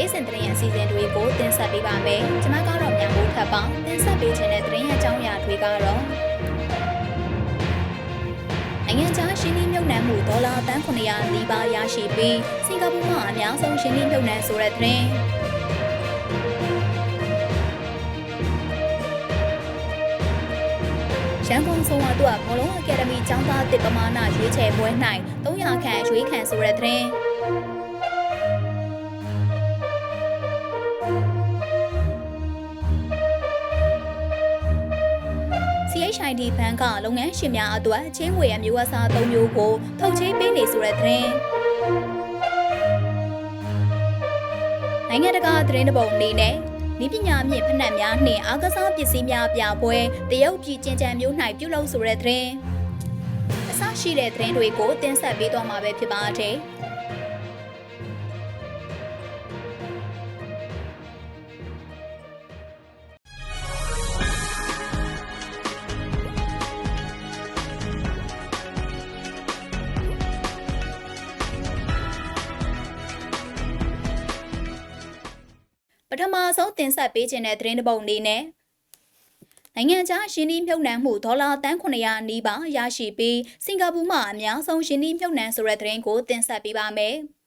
ရဲ့နေ့စဉ်သတင်းအစီအစဉ်တွေကိုတင်ဆက်ပေးပါမယ်။ကျွန်မကတော့မြန်မိုးထပ်ပါတင်ဆက်ပေးခြင်းတဲ့သတင်းအကြောင်းအရာတွေကတော့နိုင်ငံခြားရှင်းလင်းမြုပ်နှံမှုဒေါ်လာတန်း900နီးပါးရရှိပြီးစင်ကာပူမှာအများဆုံးရှင်းလင်းမြုပ်နှံဆိုတဲ့သတင်းရန်ကုန်ဆုံးဝါတို့ကဘောလုံးအကယ်ဒမီကျောင်းသားတစ်ပမာဏရွေးချယ်ပွဲ၌300ခန့်ရွေးခံဆိုတဲ့သတင်း CHID ဘဏ်ကလုပ်ငန်းရှင်များအတွက်ချင်းငွေအမျိုးအစား၃မျိုးကိုထုတ်ချေးပေးနေဆိုတဲ့သတင်းနိုင်ငံတကာသတင်းတပုံအနေနဲ့ဤပညာမြင့်ဖက်နှက်များနှင့်အာကစားပစ္စည်းများပြပွဲတရုတ်ပြည်ကျင်ကြံမျိုး၌ပြုလုပ်ဆိုတဲ့သတင်းအစရှိတဲ့သတင်းတွေကိုတင်ဆက်ပေးသွားမှာပဲဖြစ်ပါတယ်။ ပထမဆုံးတင်ဆက်ပေးခြင်းတဲ့သတင်းတစ်ပုဒ်အနေနဲ့နိုင်ငံခြားရှင်းလင်းမြုပ်နှံမှုဒေါ်လာတန်း900နီးပါးရရှိပြီးစင်ကာပူမှာအများဆုံးရှင်းလင်းမြုပ်နှံဆိုတဲ့သတင်းကိုတင်ဆက်ပေးပါမယ်။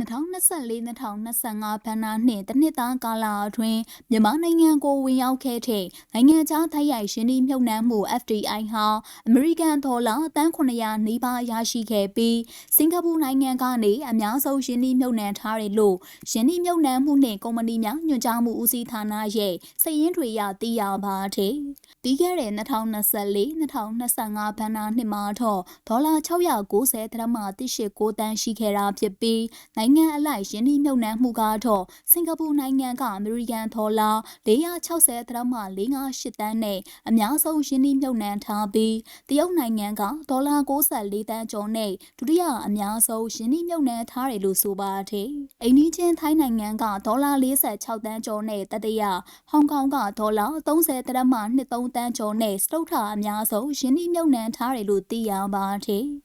2024-2025ဘဏ္ဍာနှစ်တစ်နှစ်သားကာလအတွင်းမြန်မာနိုင်ငံကိုဝင်ရောက်ခဲ့တဲ့နိုင်ငံခြားထိုက်ရိုက်ရှင်းလင်းမြုပ်နှံမှု FDI ဟာအမေရိကန်ဒေါ်လာတန်း900နီးပါးရရှိခဲ့ပြီးစင်ကာပူနိုင်ငံကနေအများဆုံးရှင်းလင်းမြုပ်နှံထားတယ်လို့ရှင်းလင်းမြုပ်နှံမှုနှင့်ကုမ္ပဏီများညွှန်ကြားမှုဦးစီးဌာနရဲ့စာရင်းတွေရသိရပါတယ်။ပြီးခဲ့တဲ့2024-2025ဘဏ္ဍာနှစ်မှာတော့ဒေါ်လာ690ဒရမ189တန်းရှိခဲ့တာဖြစ်ပြီးနိုင်ငံအလိုက်ယင်းနှိမ့်မြုပ်နှံမှုကတော့စင်ကာပူနိုင်ငံကအမေရိကန်ဒေါ်လာ460ဒရမ458တန်းနဲ့အများဆုံးယင်းနှိမ့်မြုပ်နှံထားပြီးတရုတ်နိုင်ငံကဒေါ်လာ64တန်းကျော်နဲ့ဒုတိယအများဆုံးယင်းနှိမ့်မြုပ်နှံထားတယ်လို့ဆိုပါတယ်။အိန္ဒိချင်းထိုင်းနိုင်ငံကဒေါ်လာ46တန်းကျော်နဲ့တတိယဟောင်ကောင်ကဒေါ်လာ30ဒရမ23တန်းကျော်နဲ့စတုထအများဆုံးယင်းနှိမ့်မြုပ်နှံထားတယ်လို့သိရပါတယ်။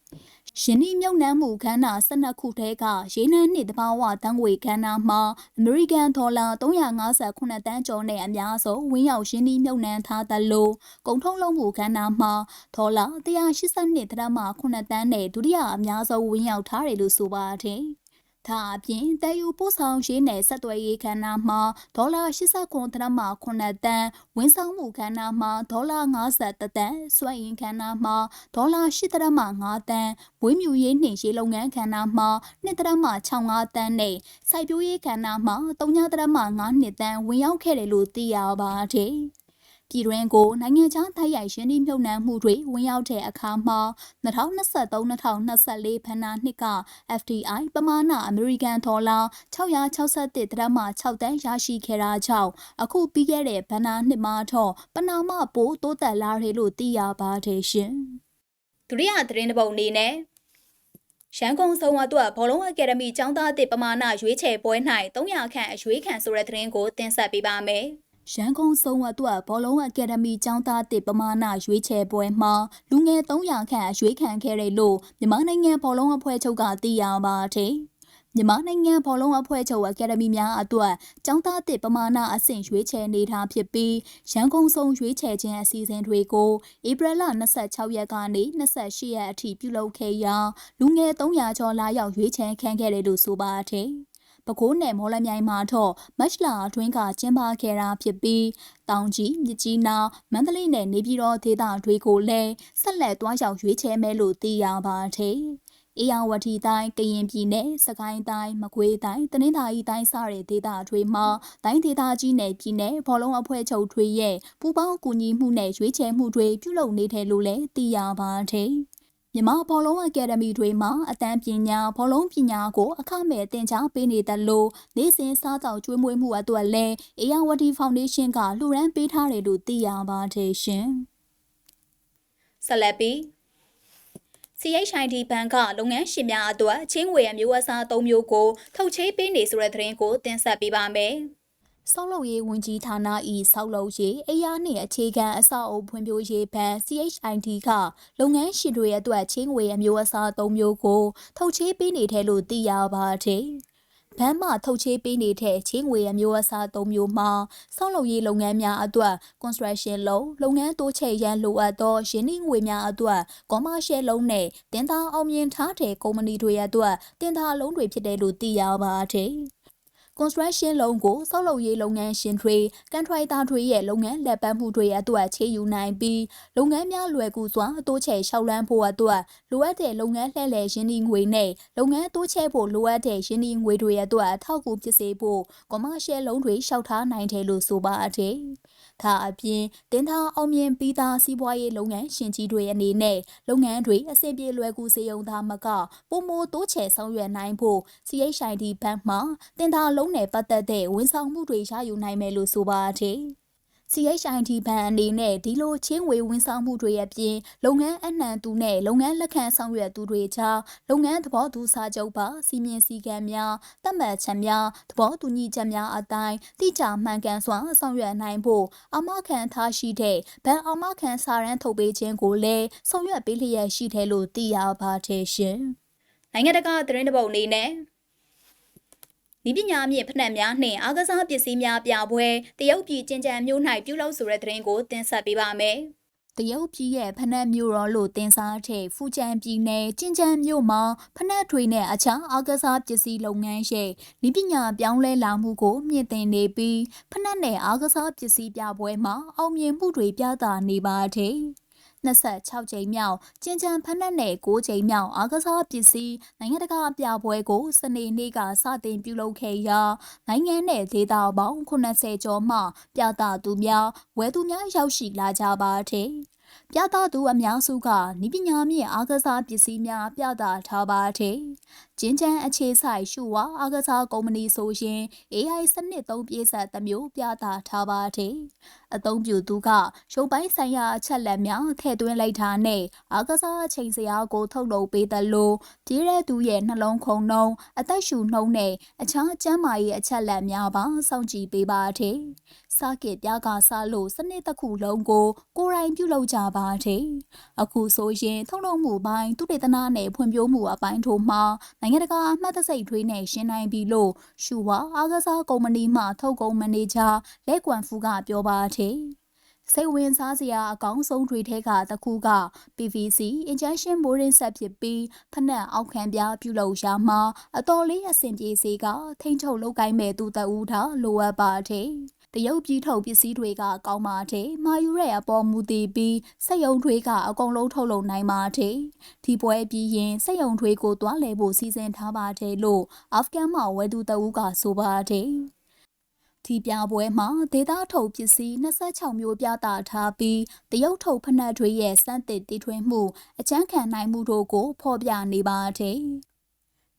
ယင်းဤမြုပ်နှံမှုခန်းနာ12ခုထဲကရေနံနှစ်တဘာဝတန်းငွေခန်းနာမှာအမေရိကန်ဒေါ်လာ358တန်းကျော်နဲ့အများဆုံးဝင်းရောက်ယင်းဤမြုပ်နှံထားသလိုကုန်ထုတ်လုပ်မှုခန်းနာမှာဒေါ်လာ182ဒရမ9တန်းနဲ့ဒုတိယအများဆုံးဝင်းရောက်ထားတယ်လို့ဆိုပါတယ်။ ဒါအပြင်တည်ယူပို့ဆောင်ရေးနယ်ဆက်သွယ်ရေးခန္ဓာမှာဒေါ်လာ89ဒရမ9တန်းဝန်ဆောင်မှုခန္ဓာမှာဒေါ်လာ50တန်းစွမ်းအင်ခန္ဓာမှာဒေါ်လာ10ဒရမ5တန်းဝင်းမြူရေးနှင့်ရေလုပ်ငန်းခန္ဓာမှာ2ဒရမ65တန်းနဲ့စိုက်ပျိုးရေးခန္ဓာမှာ3ဒရမ5တန်းဝင်ရောက်ခဲ့တယ်လို့သိရပါတယ်။ ပြည်တွင်းကိုနိုင်ငံခြားတိုက်ရိုက်ရင်းနှီးမြှုပ်နှံမှုတွေဝင်ရောက်တဲ့အခါမှာ2023-2024ဘဏ္ဍာနှစ်က FDI ပမာဏအမေရိကန်ဒေါ်လာ661ဒရမ6တန်းရရှိခဲ့တာကြောင့်အခုပြီးခဲ့တဲ့ဘဏ္ဍာနှစ်မှာတော့ပနာမပိုတိုးတက်လာတယ်လို့သိရပါတယ်ရှင်။ဒုတိယသတင်းတစ်ပုဒ်အနေနဲ့ရန်ကုန်စုံဝတ်တို့ဘောလုံးအကယ်ဒမီကျောင်းသားတစ်ပမာဏရွေးချယ်ပွဲ၌300ခန့်အရွေးခံဆိုတဲ့သတင်းကိုတင်ဆက်ပေးပါမယ်။ ရန်ကုန်စုံအတွက်ဘောလုံးအကယ်ဒမီကျောင်းသားတစ်ပမာဏရွေးချယ်ပွဲမှာလူငယ်300ခန့်အရွေးခံခဲ့တယ်လို့မြန်မာနိုင်ငံဘောလုံးအဖွဲ့ချုပ်ကသိရပါတယ်။မြန်မာနိုင်ငံဘောလုံးအဖွဲ့ချုပ်အကယ်ဒမီများအတွက်ကျောင်းသားတစ်ပမာဏအဆင့်ရွေးချယ်နေတာဖြစ်ပြီးရန်ကုန်စုံရွေးချယ်ခြင်းအစီအစဉ်တွေကိုဧပြီလ26ရက်ကနေ28ရက်အထိပြုလုပ်ခဲ့ရာလူငယ်300ကျော်လာရောက်ရွေးချယ်ခံခဲ့တယ်လို့ဆိုပါတယ်။ ပဲခူးနယ်မော်လမြိုင်မှာတော့မတ်လအတွင်းကကျင်းပခဲ့တာဖြစ်ပြီးတောင်ကြီးမြကြီးနားမန္တလေးနယ်နေပြည်တော်ဒေသတွေကိုလည်းဆက်လက်တွားရောက်ရွေးချယ်မယ်လို့သိရပါတယ်။အေယာဝတီတိုင်းကရင်ပြည်နယ်စကိုင်းတိုင်းမကွေးတိုင်းတနင်္သာရီတိုင်းစတဲ့ဒေသတွေမှာတိုင်းဒေသကြီးနယ်ပြည်နယ်ဘောလုံးအဖွဲ့ချုပ်တွေရဲ့ပူးပေါင်းကူညီမှုနဲ့ရွေးချယ်မှုတွေပြုလုပ်နေတယ်လို့လည်းသိရပါတယ်။ မြန်မာဘောလုံးအကယ်ဒမီတွေမှာအတန်းပညာဘောလုံးပညာကိုအခမဲ့သင်ကြားပေးနေတယ်လို့နေ့စဉ်စားတောက်ကျွေးမွေးမှုအတွက်လည်းအေယာဝတီဖောင်ဒေးရှင်းကလှူဒန်းပေးထားတယ်လို့သိရပါတယ်ရှင်။ဆက်လက်ပြီး CHID ဘဏ်ကလုပ်ငန်းရှင်များအတွက်ချင်းငွေအမျိုးအစား၃မျိုးကိုထုတ်ချေးပေးနေဆိုတဲ့သတင်းကိုတင်ဆက်ပေးပါမယ်။ ဆောက်လုပ်ရေးဝန်ကြီးဌာန၏ဆောက်လုပ်ရေးအရာနှင့်အခြေခံအဆောက်အုံဖွံ့ဖြိုးရေးဘဏ် CHID ကလုပ်ငန်းရှင်တွေအတွက်ချင်းငွေအမျိုးအစား၃မျိုးကိုထုတ်ချေးပေးနေတယ်လို့သိရပါတယ်။ဘဘဏ်မှထုတ်ချေးပေးနေတဲ့ချင်းငွေအမျိုးအစား၃မျိုးမှာဆောက်လုပ်ရေးလုပ်ငန်းများအတွက် construction loan လုပ်ငန်းတိုးချဲ့ရန်လိုအပ်သောယင်းနှိငွေများအတွက် commercial loan နဲ့တင်သားအောင်မြင်ထားတဲ့ကုမ္ပဏီတွေအတွက်တင်သားလုံးတွေဖြစ်တယ်လို့သိရပါတယ်။ construction loan ကိုဆောက်လုပ်ရေးလုပ်ငန်းရှင်တွေကန်ထရိုက်တာတွေရဲ့လုပ်ငန်းလက်ပတ်မှုတွေအတွက်ချေယူနိုင်ပြီးလုပ်ငန်းများလွယ်ကူစွာအတိုးချဲ့ရှောက်လန်းဖို့အတွက်လိုအပ်တဲ့လုပ်ငန်းလှည့်လည်ရင်းနှီးငွေနဲ့လုပ်ငန်းတိုးချဲ့ဖို့လိုအပ်တဲ့ရင်းနှီးငွေတွေအတွက်အထောက်အကူဖြစ်စေဖို့ commercial loan တွေလျှောက်ထားနိုင်တယ်လို့ဆိုပါတယ်။ဒါအပြင်တင်သားအောင်မြင်ပြီးသားစီးပွားရေးလုပ်ငန်းရှင်ကြီးတွေအနေနဲ့လုပ်ငန်းတွေအဆင်ပြေလွယ်ကူစေုံသာမကပုံမိုတိုးချဲ့ဆောင်ရွက်နိုင်ဖို့ CHID ဘဏ်မှတင်သားလုံးနဲ့ပတ်သက်တဲ့ဝန်ဆောင်မှုတွေရယူနိုင်မယ်လို့ဆိုပါတယ်။ CHIT ဘဏ်အနေနဲ့ဒီလိုချင်းဝေဝန်ဆောင်မှုတွေအပြင်လုပ်ငန်းအနှံသူနဲ့လုပ်ငန်းလက်ခံဆောင်ရွက်သူတွေကြားလုပ်ငန်းသဘောတူစာချုပ်ပါစီမင်းစည်းကမ်းများတတ်မှတ်ချက်များသဘောတူညီချက်များအတိုင်းတိကျမှန်ကန်စွာဆောင်ရွက်နိုင်ဖို့အမခံထားရှိတဲ့ဘဏ်အမခံစာရန်ထုတ်ပေးခြင်းကိုလည်းဆောင်ရွက်ပေးလျက်ရှိတယ်လို့သိရပါတယ်ရှင်။နိုင်ငံတကာသတင်းတပုတ်အနေနဲ့ ဤပညာမြင့်ဖက်နှက်များနှင့်အားကစားပစ္စည်းများပြပွဲတရုတ်ပြည်ကျင်းကျန်မြို့၌ပြုလုပ်ဆိုတဲ့သတင်းကိုတင်ဆက်ပေးပါမယ်။တရုတ်ပြည်ရဲ့ဖနက်မြို့တော်လို့တင်စားတဲ့ဖူကျန်ပြည်နယ်ကျင်းကျန်မြို့မှာဖနက်တွေနဲ့အခြားအားကစားပစ္စည်းလုပ်ငန်းရဲ့ဤပညာပြောင်းလဲလာမှုကိုမြင့်တင်နေပြီးဖနက်နဲ့အားကစားပစ္စည်းပြပွဲမှာအောင်မြင်မှုတွေပြသနေပါတယ်။ 26ကြိမ်မြောက်ကျင်းချံဖက်နှက်နဲ့6ကြိမ်မြောက်အားကစားပစ္စည်းနိုင်ငံတကာပြပွဲကိုစနေနေ့ကစတင်ပြုလုပ်ခဲ့ရာနိုင်ငံနဲ့ဒေသပေါင်း80ကျော်မှ ပြသသူများဝယ်သူများရောက်ရှိလာကြပါတယ်။ပြသသူအများစုကနိပညာမြင့်အားကစားပစ္စည်းများပြသထားပါတယ်။ကျင်းချမ်းအခြေဆိုင်ရှူဝါအားကစားကုမ္ပဏီဆိုရင် AI စနစ်သုံးပြေးဆက်သမျိုးပြသထားပါတယ်။အသုံးပြုသူကရုပ်ပိုင်းဆိုင်ရာအချက်လက်များထည့်သွင်းလိုက်တာနဲ့အားကစားအချိန်စရာကိုထုတ်လုပ်ပေးသလိုပြေးတဲ့သူရဲ့နှလုံးခုန်နှုံးအသက်ရှူနှုံးနဲ့အခြားကျန်းမာရေးအချက်လက်များပါစောင့်ကြည့်ပေးပါတယ်။စကစ်ပြားကစားလို့စနစ်တစ်ခုလုံးကိုကိုယ်တိုင်ပြုလုပ်ကြပါတယ်။အခုဆိုရင် ထုတ်လုပ်မှုပိုင်းသူတေသနာနဲ့ဖွံ့ဖြိုးမှုအပိုင်းတို့မှာနိုင်ငံတကာအမှတ်တစိတ်ထွေးနဲ့ရှင်းနိုင်ပြီလို့ရှူဝါအားကစားကုမ္ပဏီမှထုတ်ကုန်မန်နေဂျာလက်ကွမ်ဖူကပြောပါတယ်။စိတ်ဝင်စားစရာအကောင်းဆုံးတွေထဲကတစ်ခုက PVC injection molding set ဖြစ်ပြီးဖနက်အောက်ခံပြပြုလုပ်ရာမှာအတော်လေးအဆင်ပြေစေကထိန်းချုပ်လုပ်ကိုင်းမဲ့သူတအူးထားလိုအပ်ပါတယ်။ တရုတ်ပြည်ထုတ်ပစ္စည်းတွေကကောင်းပါတယ်။မာယူရဲ့အပေါ်မူတည်ပြီးစက်ယုံတွေကအကုန်လုံးထုတ်လုပ်နိုင်ပါတယ်။ဒီပွဲပြီးရင်စက်ယုံတွေကိုတွားလဲဖို့စီစဉ်ထားပါတယ်လို့အာဖဂန်မှဝယ်သူတအူးကဆိုပါတယ်။ဒီပြပွဲမှာဒေတာထုတ်ပစ္စည်း26မျိုးပြသထားပြီးတရုတ်ထုတ်ဖက်နှက်တွေရဲ့စမ်းသစ်တီထွင်မှုအချမ်းခံနိုင်မှုတို့ကိုဖော်ပြနေပါတယ်။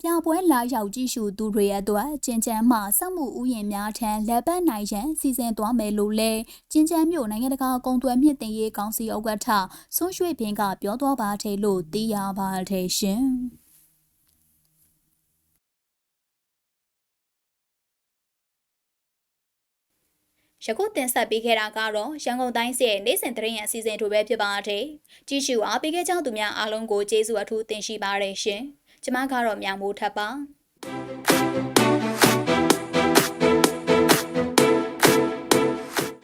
ပြပွဲလာရောက်ကြည့်ရှုသူတွေအတွက်ကျင်းချမ်းမှစက်မှုဥယျာဉ်များထံလက်ပတ်နိုင်ရန်စီစဉ်သွားမယ်လို့လည်းကျင်းချမ်းမြို့နိုင်ငံတကာကုန်သွယ်မြင့်တင်ရေးကောင်စီဥက္ကဋ္ဌဆွန်းရွှေပင်ကပြောသွားပါတယ်လို့သိရပါတယ်ရှင် ယခုတင်ဆက်ပေးခဲ့တာကတော့ရန်ကုန်တိုင်းရဲ့နေ့စဉ်သတင်းရအစီအစဉ်တို့ပဲဖြစ်ပါတယ်။ကြည့်ရှုအားပေးခဲ့ကြသူများအားလုံးကိုကျေးဇူးအထူးတင်ရှိပါတယ်ရှင်။ ကျမကတော့မြောင်မိုးထပ်ပါ။